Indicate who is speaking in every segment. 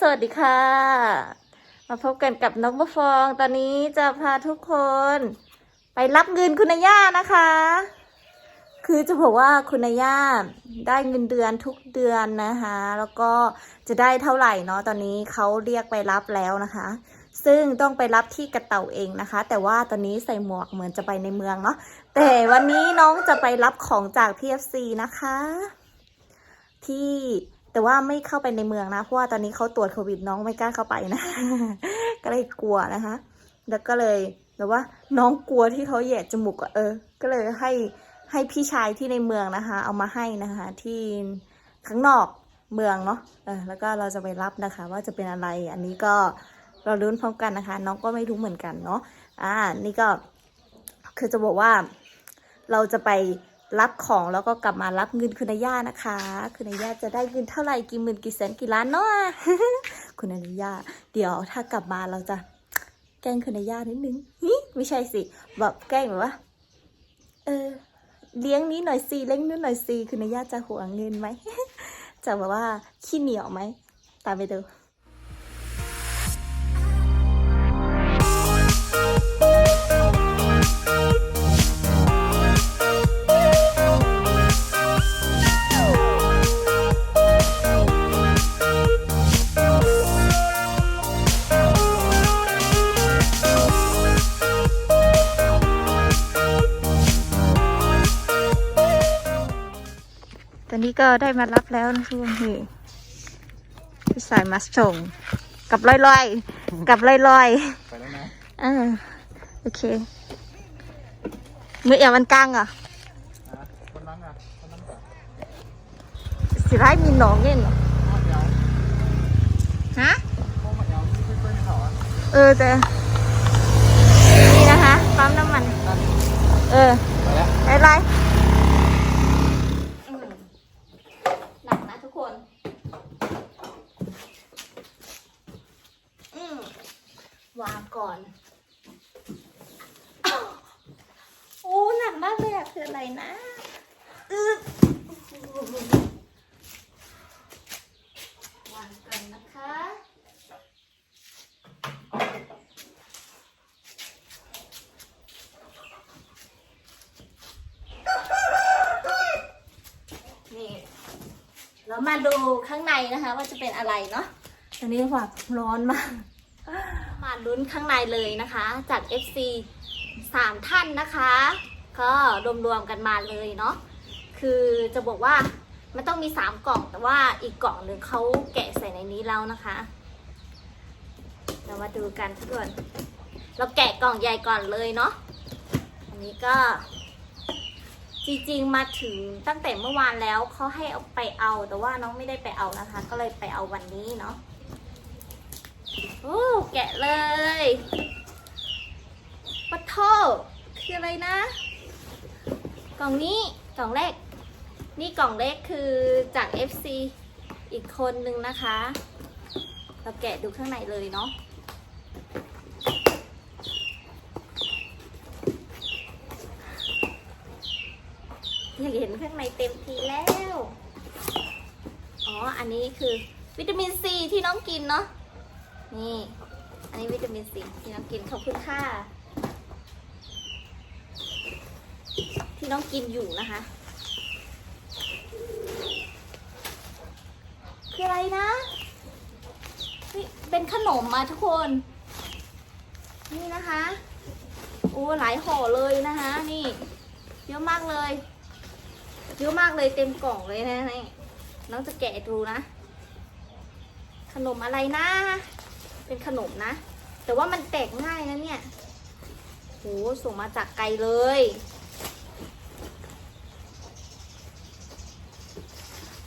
Speaker 1: สวัสดีค่ะ มาพบกันกับน้องมะฟอง ตอนนี้จะพาทุกคน ไปรับเงินคุณย่านะคะ คือจะบอกว่าคุณยย่าได้เงินเดือนทุกเดือนนะคะ แล้วก็จะได้เท่าไหร่เนาะ ตอนนี้เขาเรียกไปรับแล้วนะคะ ซึ่งต้องไปรับที่กระเต่าเองนะคะ แต่ว่าตอนนี้ใส่หมวกเหมือนจะไปในเมืองเนาะ แต่วันนี้น้องจะไปรับของจาก PFC นะคะ ที่ แต่ว่าไม่เข้าไปในเมืองนะ เพราะว่าตอนนี้เขาตรวจโควิดน้องไม่กล้าเข้าไปนะ ก็เลยกลัวนะคะ แล้วก็เลยแบบว่าน้องกลัวที่เขาแหย่จมูกอะเออ ก็เลยให้ให้พี่ชายที่ในเมืองนะคะ เอามาให้นะคะ ที่ข้างนอกเมืองเนาะเออแล้วก็เราจะไปรับนะคะ ว่าจะเป็นอะไร อันนี้ก็เราลุ้นพร้อมกันนะคะ น้องก็ไม่รู้เหมือนกันเนาะอ่า นี่ก็คือจะบอกว่าเราจะไป รับของแล้วก็กลับมารับเงินคุณนายานะคะ คุณนายาจะได้เงินเท่าไหร่กี่หมื่นกี่แสนกี่ล้านเนาะคุณนายาเดี๋ยวถ้ากลับมาเราจะแกล้งคุณนายานิดนึงหิไม่ใช่สิแบบแกล้งแบบว่าเออเลี้ยงนี้หน่อยสิเลี้ยงนู้นหน่อยสิคุณนายาจะห่วงเงินไหมจะแบบว่าขี้เหนียวไหมตามไปดู ได้มารับแล้วนะทุกคนนี่พี่สายมาส่ง กับลอยลอยๆกับลอยลอย
Speaker 2: ไปแล้วนะ
Speaker 1: ๆอ่าโอเคมืออย่ามันกลางอะ
Speaker 2: อะคนนั้นอะคนนั้นก่อน
Speaker 1: สิร้ายมีหนองเล่นเหรอ
Speaker 2: พ่อเดียว
Speaker 1: ฮะ
Speaker 2: พ่อมาเดียวไม่ค่อยๆเขาอะ
Speaker 1: เออแต่นี่นะคะปั๊มน้ำมัน
Speaker 2: นั่น
Speaker 1: เออ
Speaker 2: ไปแล้ว
Speaker 1: ไรไรหนักนะทุกคน อืมวางก่อน โอ้หนักมากเลยอะคืออะไรนะอึ๊บวางก่อนนะคะ นี่ เรามาดูข้างในนะคะ ว่าจะเป็นอะไรเนาะตอนนี้แบบร้อนมาก มาลุ้นข้างในเลยนะคะ จาก FC สามท่านนะคะ ก็รวมๆกันมาเลยเนาะคือจะบอกว่ามันต้องมีสามกล่องแต่ว่าอีกกล่องหนึ่งเขาแกะใส่ในนี้แล้วนะคะ เรามาดูกันทุกคนเราแกะกล่องใหญ่ก่อนเลยเนาะอันนี้ก็ จริงๆมาถึงตั้งแต่เมื่อวานแล้วเขาให้เอาไปเอา แต่ว่าน้องไม่ได้ไปเอานะคะ ก็เลยไปเอาวันนี้เนาะโอ้แกะเลยปัทโทคืออะไรนะ กล่องนี้กล่องแรก นี่กล่องเล็กคือจาก FC อีกคนนึงนะคะ เราแกะดูข้างในเลยเนาะ อยากเห็น ข้างในเต็มทีแล้ว อ๋อ อันนี้คือวิตามินซีที่น้องกินเนาะ นี่ อันนี้วิตามินซีที่น้องกินขอบคุณค่ะ ที่น้องกินอยู่นะคะ คืออะไรนะ เป็นขนมมาทุกคน นี่นะคะ โอ้หลายห่อเลยนะคะ นี่ เยอะมากเลย เยอะมากเลยเต็มกล่องเลยนะนี่น้องจะแกะดูนะ ขนมอะไรนะ เป็นขนมนะ แต่ว่ามันแตกง่ายนะเนี่ยโหส่งมาจากไกลเลย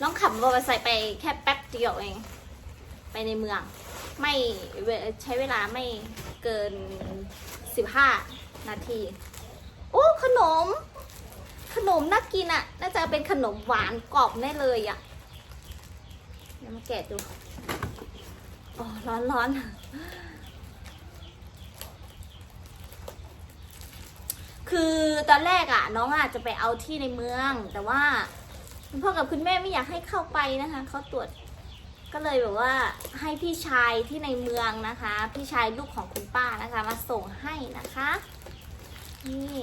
Speaker 1: น้องขับมอเตอร์ไซค์ไปแค่แป๊บเดียวเอง ไปในเมือง ไม่ใช้เวลาไม่เกินสิบห้านาที โอ้ ขนม ขนมน่ากินอะ่ะ น่าจะเป็นขนมหวานกรอบแน่เลยอะ่ะ เดี๋ยวมาแกะดู อ๋อ ร้อนร้อนคือตอนแรกอะ่ะ น้องอาจจะไปเอาที่ในเมือง แต่ว่าคุณพ่อกับคุณแม่ไม่อยากให้เข้าไปนะคะเขาตรวจก็เลยแบบว่าให้พี่ชายที่ในเมืองนะคะ พี่ชายลูกของคุณป้านะคะ มาส่งให้นะคะ นี่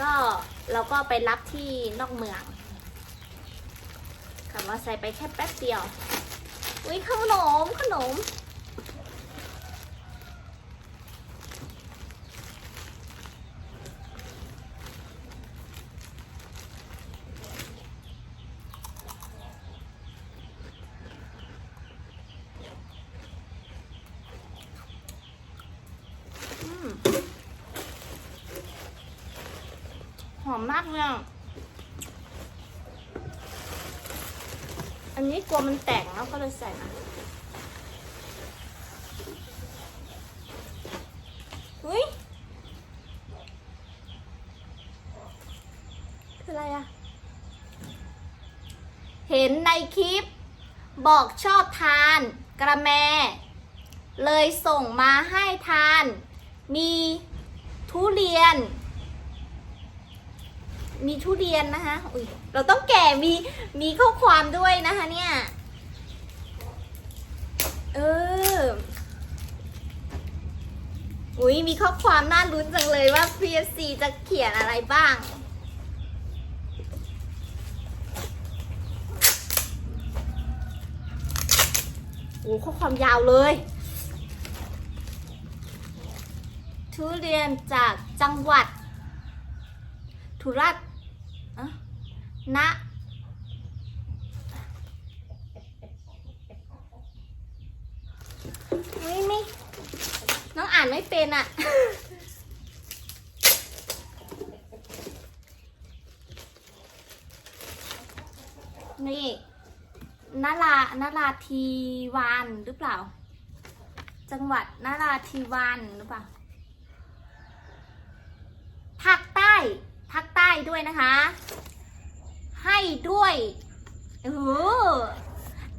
Speaker 1: ก็เราก็ไปรับที่นอกเมืองขับมอเตอร์ไซค์ไปแค่แป๊บเดียว อุ้ยขนมขนม มากเลยอะอันนี้กลัวมันแตกแล้วก็เลยใส่มาอุ้ยคืออะไรอะเห็นในคลิป บอกชอบทานกระแม เลยส่งมาให้ทาน มีทุเรียน มีทุเรียนนะคะอุยเราต้องแก่มีมีข้อความด้วยนะคะเนี่ยเอออุ้ยมีข้อความน่าลุ้นจังเลยว่า PSC จะเขียนอะไรบ้าง โอ้ข้อความยาวเลย ทุเรียนจากจังหวัด ทุรัต นะไม่ไม่ น้องอ่านไม่เป็นอะนี่นารานาราทีวานหรือเปล่า จังหวัดนาราธิวานหรือเปล่าภาคใต้ภาคใต้ด้วยนะคะ ให้ด้วยโอ้โห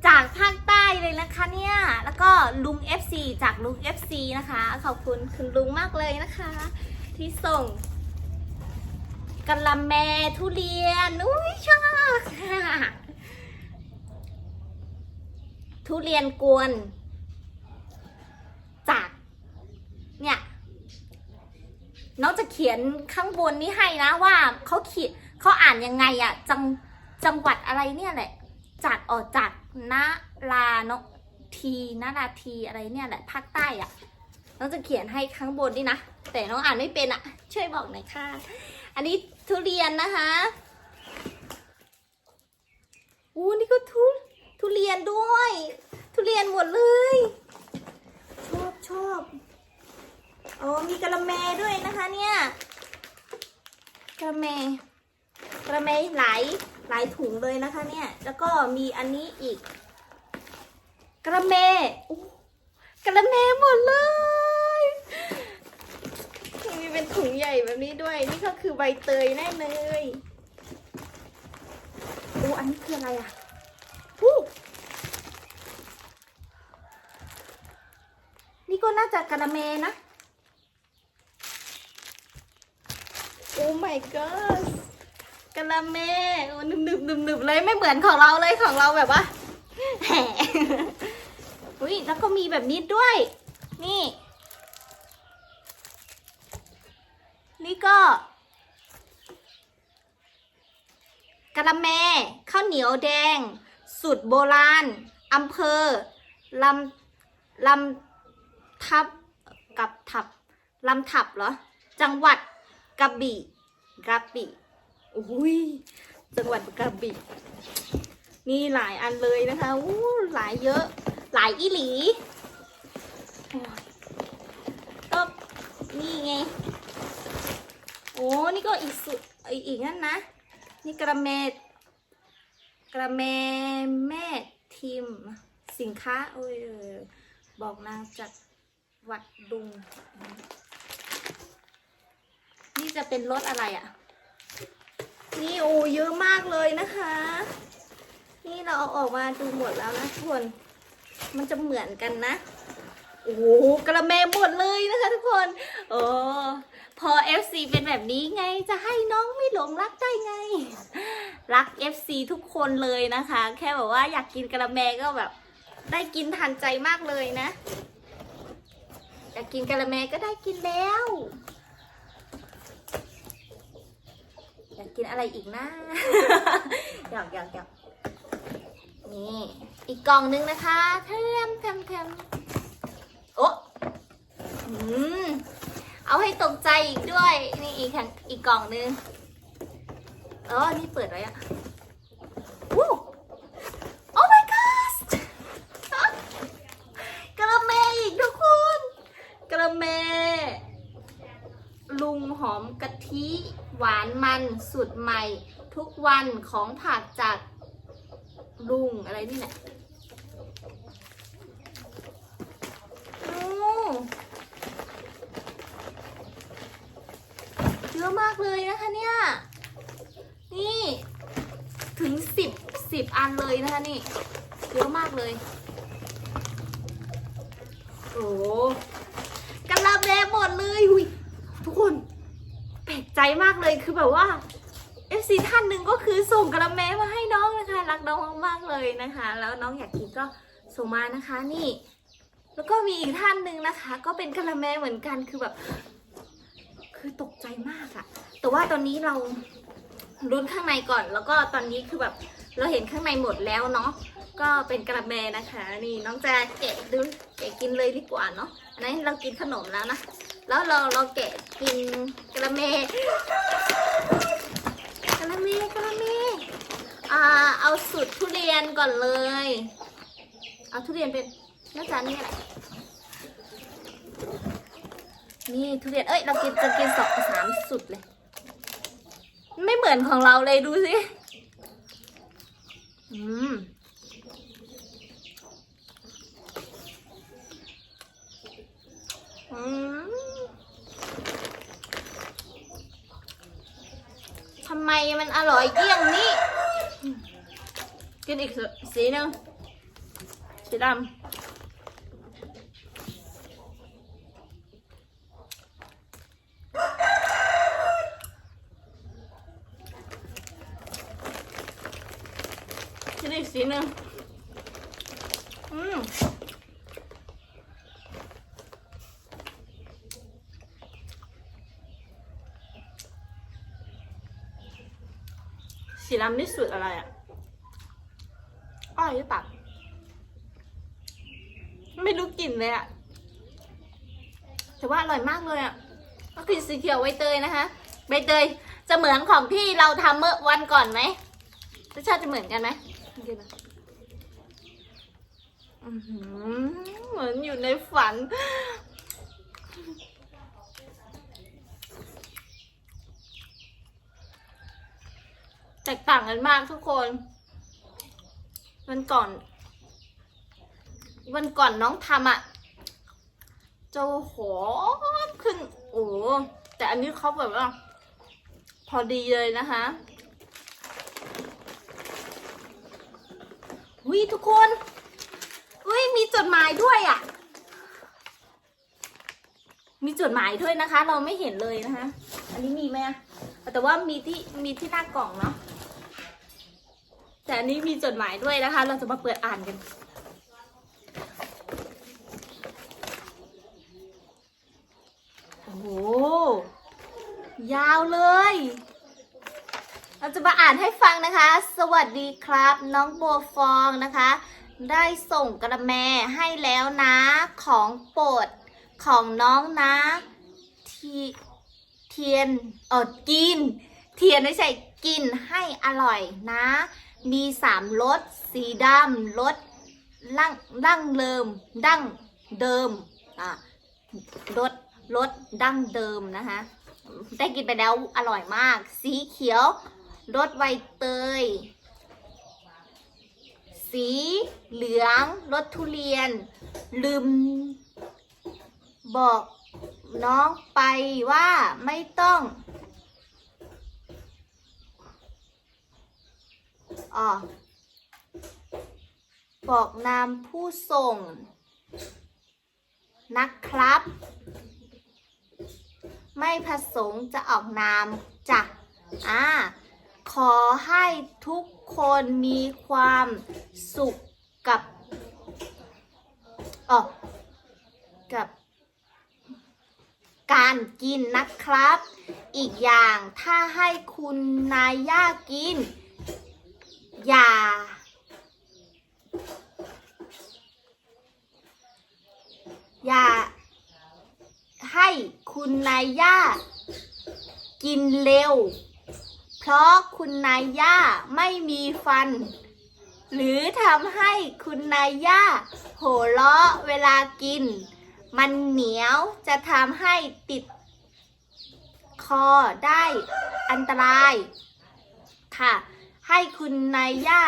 Speaker 1: จากภาคใต้เลยนะคะเนี่ย แล้วก็ลุง FC จากลุง FC นะคะ ขอบคุณคุณลุงมากเลยนะคะ ที่ส่งกะละแมทุเรียน อุ้ยชอบทุเรียนกวน จาก เนี่ย น้องจะเขียนข้างบนนี้ให้นะว่าเขาเขียน เขาอ่านยังไงอะจังจังหวัดอะไรเนี่ยแหละ จากออกจากนาลาเนาะทีนาราทีอะไรเนี่ยแหละภาคใต้อะน้องจะเขียนให้ข้างบนนี่นะ แต่น้องอ่านไม่เป็นอะช่วยบอกหน่อยค่ะ อันนี้ทุเรียนนะคะอู้นี่ก็ทุทุเรียนด้วย ทุเรียนหมดเลย ชอบชอบโอ้มีกระแมด้วยนะคะเนี่ยกระแม กระแมยหลายหลายถุงเลยนะคะเนี่ย แล้วก็มีอันนี้อีก กระแมอู้กระแมยหมดเลยมีเป็นถุงใหญ่แบบนี้ด้วย นี่ก็คือใบเตยแน่เลยโอ้อันนี้คืออะไรอะอู้นี่ก็น่าจะกระเมนะโอ้ my god กระเมโอ้หนึบหนึบหนึบหนึบเลยไม่เหมือนของเราเลยของเราแบบว่าแหมอุ้ยแล้วก็มีแบบนี้ด้วย นี่ นี่ก็กระเมข้าวเหนียวแดงสุดโบราณอำเภอลำลำทับกับทับลำทับเหรอ จังหวัดกระบี่กระบี่ อุ้ยจังหวัดกระบี่นี่หลายอันเลยนะคะอู้หลายเยอะ หลายอีหลี ก็นี่ไง โอ้ นี่ก็อีกสุดอีกนั่นนะ นี่กระเมดกระเมแม่ทีมสินค้าโอ้ยเออบอกนางจากวัดดุง นี่จะเป็นรถอะไรอะ่ะ นี่โอ้เยอะมากเลยนะคะ นี่เราเอาออกมาดูหมดแล้วนะทุกคน มันจะเหมือนกันนะ โอ้โหกระแมหมดเลยนะคะทุกคนโอ้พอ FC เป็นแบบนี้ไงจะให้น้องไม่หลงรักได้ไง รัก FC ทุกคนเลยนะคะ แค่แบบว่าอยากกินกระแมก็แบบ ได้กินทันใจมากเลยนะ อยากกินกระแมก็ได้กินแล้ว อยากกินอะไรอีกนะ หยอกหยอกหยอกนี่ อีกกล่องนึงนะคะเทมเทมเทมโอ้อืมเอาให้ตกใจอีกด้วย นี่อีกอีกกล่องนึงเออนี่เปิดไว้อะวู้โอ้ my god กระเมอีกทุกคน กระเม ลุงหอมกะทิ หวานมัน สูตรใหม่ทุกวันของผักจากลุงอะไรนี่แหละโอ้เยอะมากเลยนะคะเนี่ย นี่ถึงสิบสิบอันเลยนะคะนี่ เยอะมากเลย โอ้กระลาแมหมดเลยหุยทุกคนแปลกใจมากเลยคือแบบว่า FC ท่านหนึ่งก็คือส่งกระแมมาให้น้องนะคะ รักน้องมากๆเลยนะคะ แล้วน้องอยากกินก็ส่งมานะคะนี่ แล้วก็มีอีกท่านหนึ่งนะคะ ก็เป็นกระแมเหมือนกันคือแบบ คือตกใจมากอะแต่ว่าตอนนี้เราลุ้นข้างในก่อน แล้วก็ตอนนี้คือแบบเราเห็นข้างในหมดแล้วเนาะก็เป็นกระแมนะคะ นี่น้องจะแกะดูแกะกินเลยดีกว่าเนาะอันนี้เรากินขนมแล้วนะแล้วเราเราแกะกินกระเมะ มกระเมอ่าเอาสูตรทุเรียนก่อนเลย เอาทุเรียนเป็นน่าจะนี่แหละนี่ทุเรียน เอ้ย เรากินจะกินสองสามสุดเลย ไม่เหมือนของเราเลยดูสิ อืม อืม ทำไมมันอร่อยเยี่ยงนี้ กินอีกสีหนึ่งสีดำกินอีกสีหนึ่งอืม สีดำนี่สุดอะไรอะอ้อยหรือเปล่าไม่รู้กลิ่นเลยอะแต่ว่าอร่อยมากเลยอะก็คือสีเขียวใบเตยนะคะ ใบเตยจะเหมือนของที่เราทำเมื่อวันก่อนไหมรสชาติจะเหมือนกันไหมเหมือนอยู่ในฝัน แตกต่างกันมากทุกคน วันก่อน วันก่อนน้องทำอะ่ะจะหอมขึ้น โอ้แต่อันนี้เขาแบบว่า พอดีเลยนะคะวิทุกคนวิมีจดหมายด้วยอะ่ะ มีจดหมายด้วยนะคะ เราไม่เห็นเลยนะคะ อันนี้มีไหมอะแต่ว่ามีที่มีที่หน้ากล่องเนาะ แต่อันนี้มีจดหมายด้วยนะคะ เราจะมาเปิดอ่านกัน โอ้โห ยาวเลย เราจะมาอ่านให้ฟังนะคะ สวัสดีครับ น้องบัวฟองนะคะ ได้ส่งกระแมให้แล้วนะ ของโปรดของน้องนะ ทีเทียนเออกิน เทียนไม่ใช่กินให้อร่อยนะ มีสามรสสีดำรสดั้งดั้งเดิมดั้งเดิมอะรสรสดั้งเดิมนะคะได้กินไปแล้วอร่อยมาก สีเขียวรสใบเตย สีเหลืองรสทุเรียน ลืม บอกน้องไปว่าไม่ต้อง ออบอกนามผู้ส่ง นะครับ ไม่ประสงค์จะออกนามจ้ะอ่าขอให้ทุกคนมีความสุขกับอ๋อกับการกินนะครับ อีกอย่างถ้าให้คุณนายย่ากิน ย่าอย่า ให้คุณนายย่า กินเร็ว เพราะคุณนายย่าไม่มีฟัน หรือทำให้คุณนายย่าโหัวเราะเวลากิน มันเหนียวจะทำให้ติดคอได้อันตรายค่ะ ให้คุณนายย่า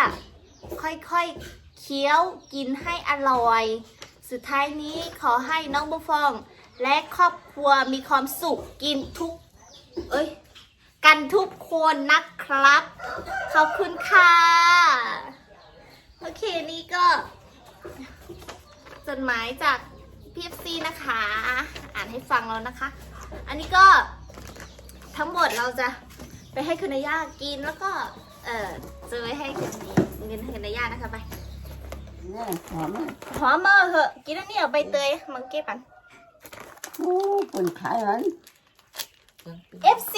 Speaker 1: ค่อยๆเคี้ยวกินให้อร่อย สุดท้ายนี้ขอให้น้องบุฟอง และครอบครัวมีความสุขกินทุก เอ้ย กันทุกคนนะครับ ขอบคุณค่ะ โอเคนี่ก็ จดหมายจากพีเอฟซีนะคะ อ่านให้ฟังแล้วนะคะ อันนี้ก็ทั้งหมดเราจะไปให้คุณนายากินแล้วก็ เออจะไว้ให้คุณนี้เงินให้คุณนายานะคะไป
Speaker 3: นี่หอมอะ
Speaker 1: หอมมาเหอะกินอันนี้เอาใบเตยมังเก็บกัน
Speaker 3: โอ้คนขายมัน
Speaker 1: FC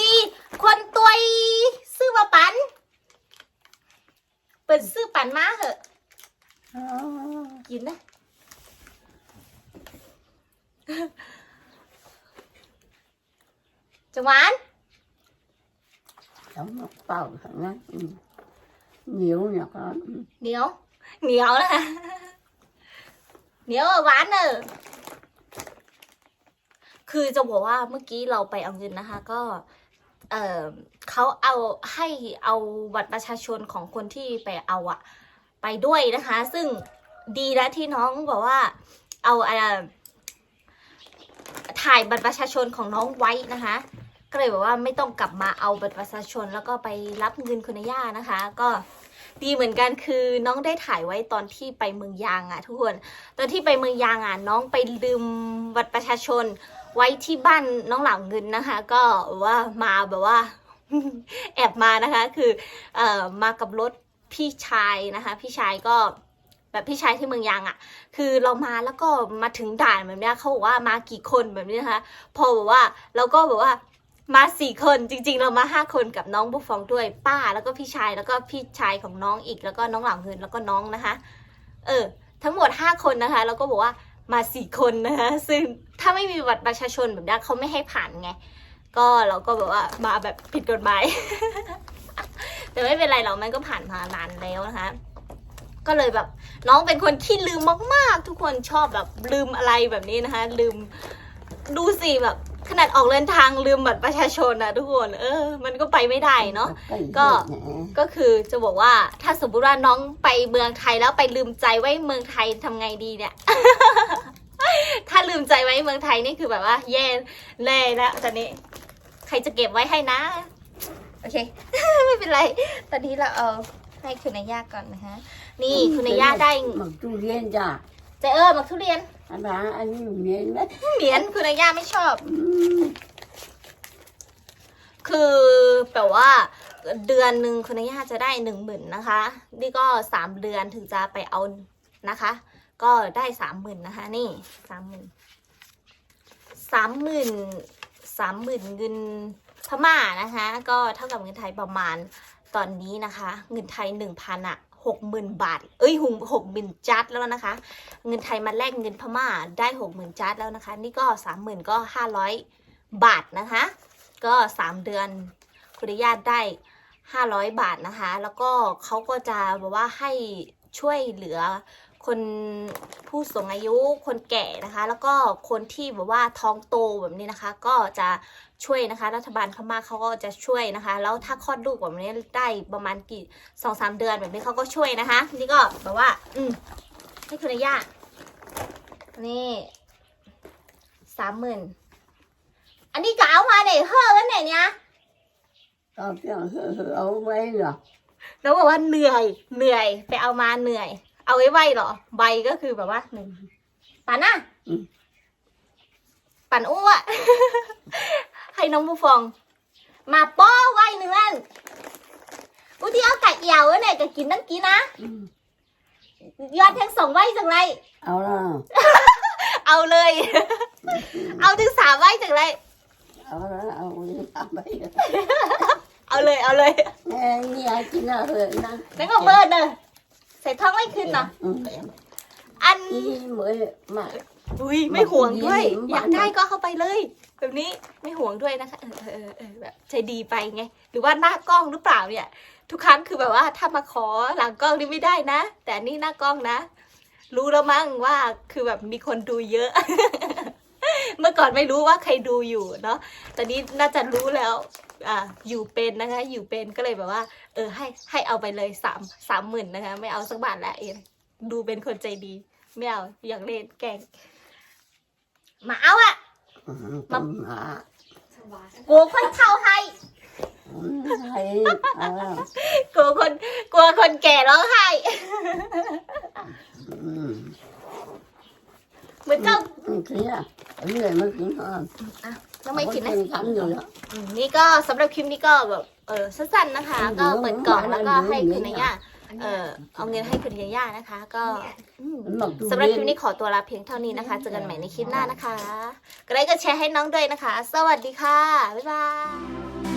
Speaker 1: คนตัวยซื้อมาปันเปิดซื้อปันมาเหอะ
Speaker 3: อ๋อ
Speaker 1: กินนะจะหวาน
Speaker 3: ทำมาเป่าข้างนั้นอืมเหนียวเนี่ยก็อืม
Speaker 1: เหนียว เหนียวนะเหนียวอะหวานเนอะคือจะบอกว่าเมื่อกี้เราไปเอาเงินนะคะ ก็ เออเขาเอาให้เอาบัตรประชาชนของคนที่ไปเอาอะไปด้วยนะคะ ซึ่งดีแล้วที่น้องบอกว่า เอาเอ่อถ่ายบัตรประชาชนของน้องไว้นะคะ ก็เลยแบอกว่าไม่ต้องกลับมาเอาบัตรประชาชน แล้วก็ไปรับเงินคุณย่านะคะ ก็ดีเหมือนกันคือน้องได้ถ่ายไว้ตอนที่ไปเมืองยางอะทุกคนตอนที่ไปเมืองยางอะน้องไปลืมบัตรประชาชน ไว้ที่บ้านน้องหลังเงินนะคะ ก็ว่ามาแบบว่า แอบมานะคะ คือเอ่อมากับรถพี่ชายนะคะ พี่ชายก็แบบพี่ชายที่เมืองยางอะ่ะ คือเรามาแล้วก็มาถึงด่านแบบเนี้ยเขาบอกว่ามากี่คนแบบนี้นะคะ พอแบบว่าเราก็แบบว่า มาสี่คนจริงๆ เรามาห้าคนกับน้องบุฟฟองด้วยป้าแล้วก็พี่ชายแล้วก็พี่ชายของน้องอีกแล้วก็น้องหลังเงินแล้วก็น้องนะคะ เออ ทั้งหมดห้าคนนะคะ แล้วก็บอกว่ามาสี่คนนะคะซึ่งถ้าไม่มีบัตรประชาชนแบบนี้เขาไม่ให้ผ่านไง ก็เราก็แบบว่ามาแบบผิดกฎหมายแต่ไม่เป็นไรเรามันก็ผ่านมานานแล้วนะคะก็เลยแบบน้องเป็นคนที่ลืมมาก ๆ ทุกคนชอบแบบลืมอะไรแบบนี้นะคะ ลืมดูสิแบบ ขนาดออกเดินทางลืมบัตรประชาชนนะทุกคน เออ มันก็ไปไม่ได้เนาะ ก็
Speaker 3: แหม
Speaker 1: ก็คือจะบอกว่าถ้าสมมติว่าน้องไปเมืองไทยแล้วไปลืมใจไว้เมืองไทยทำไงดีเนี่ย ถ้าลืมใจไว้เมืองไทยนี่คือแบบว่า แย่แน่แล้วตอนนี้ ใครจะเก็บไว้ให้นะ โอเค ไม่เป็นไร ตอนนี้เราเอาให้คุณนายาก่อนนะคะนี่คุณนายาได้
Speaker 3: หมักทุเรียนจ้ะ
Speaker 1: เจเออหมักทุเรียน
Speaker 3: อันนั้นอันนี้เหมียนนะ
Speaker 1: เหมียนคุณนายาไม่ชอบ
Speaker 3: อืม
Speaker 1: คือแบบว่า เดือนหนึ่งคุณย่าจะได้หนึ่งหมื่นนะคะ นี่ก็สามเดือนถึงจะไปเอานะคะ ก็ได้สามหมื่นนะคะ นี่สามหมื่นสามหมื่นสามหมื่นเงินพม่านะคะ ก็เท่ากับเงินไทยประมาณตอนนี้นะคะ เงินไทยหนึ่งพันอะ หกหมื่นบาท เอ้ยหกหกหมื่นจัดแล้วนะคะ เงินไทยมาแลกเงินพม่าได้หกหมื่นจัดแล้วนะคะ นี่ก็สามหมื่นก็ห้าร้อยบาทนะคะ ก็สามเดือนคุณญาตได้ห้าร้อยบาทนะคะ แล้วก็เขาก็จะบอกว่าให้ช่วยเหลือ คนผู้สูงอายุคนแก่นะคะ แล้วก็คนที่แบบว่าท้องโตแบบนี้นะคะ ก็จะช่วยนะคะ รัฐบาลพม่าเขาก็จะช่วยนะคะ แล้วถ้าคลอดลูกแบบนี้ได้ประมาณกี่สองสามเดือนแบบนี้เขาก็ช่วยนะคะ นี่ก็แบบว่า อืมให้คุณย่าตนี่สามหมื่นอันนี้ก็เอามาเนี่ยเฮ้อกันเนี่ยเนี่ย
Speaker 3: ก็เพียงเอาไว้เหรอ
Speaker 1: แล้วบอกว่าเหนื่อยเหนื่อยไปเอามาเหนื่อย เอาไว้ไวเหรอ ใบก็คือแบบว่าหนึ่งปันอะ
Speaker 3: อืม
Speaker 1: ปันอ้ว ให้น้องผู้ฟอง มาป้อไว้เนื้อนอุที่เอาไก่เอี่ยวเนี่ยก็กินนั่งกินนะ
Speaker 3: อืม
Speaker 1: ยอดทั้งสองไว้จังไร
Speaker 3: เอาละ
Speaker 1: เอาเลย เอาถึงสามไว้จังไร
Speaker 3: เอาละเอาเลยทำไป
Speaker 1: เอาเลยเอาเลย
Speaker 3: แม่นี่ยายกินอะไรนะ
Speaker 1: แล้วก็เบิร์ดเนอะ ใส่ท้องไม่ขึ้นเนาะ
Speaker 3: อืม
Speaker 1: อัน
Speaker 3: อีเหมือนมา
Speaker 1: อุ้ยไม่ห่วงด้วย
Speaker 3: มัน
Speaker 1: อยากได้ก็เข้าไปเลย แบบนี้ไม่ห่วงด้วยนะคะเออเออเออเออแบบใจดีไปไง หรือว่าหน้ากล้องหรือเปล่าเนี่ย ทุกครั้งคือแบบว่าถ้ามาขอหลังกล้องนี่ไม่ได้นะ แต่นี่หน้ากล้องนะ รู้แล้วมั้งว่าคือแบบมีคนดูเยอะ เมื่อก่อนไม่รู้ว่าใครดูอยู่เนาะตอนนี้น่าจะรู้แล้วอ่าอยู่เป็นนะคะ อยู่เป็นก็เลยแบบว่า เออให้ให้เอาไปเลยสามสามหมื่นนะคะ ไม่เอาสักบาทละเองดูเป็นคนใจดี ไม่เอาอยากเล่นแกล้งหมาเอาอะ
Speaker 3: อืมต้มหมา
Speaker 1: กลัวคนเฒ่าให้
Speaker 3: อืมให้เอาละ
Speaker 1: กลัวคนกลัวคนแก่ร้องไห้
Speaker 3: อืม
Speaker 1: เหมือนเจ้า
Speaker 3: อืมเคลียร์เหนื่อยมากินอะ
Speaker 1: น้องไม่กินนะ
Speaker 3: ทำอยู่แล้ว
Speaker 1: อืมนี่ก็สำหรับคลิปนี้ก็แบบเออสั้นๆนะคะ ก็เปิดกล่องแล้วก็ให้คุณนายาเออเอาเงินให้คุณนายานะคะ ก็อืม
Speaker 3: มันบอกดู
Speaker 1: สำหรับคลิปนี้ขอตัวลาเพียงเท่านี้นะคะ เจอกันใหม่ในคลิปหน้านะคะก็ไลค์ก็แชร์ให้น้องด้วยนะคะ สวัสดีค่ะ บ๊ายบาย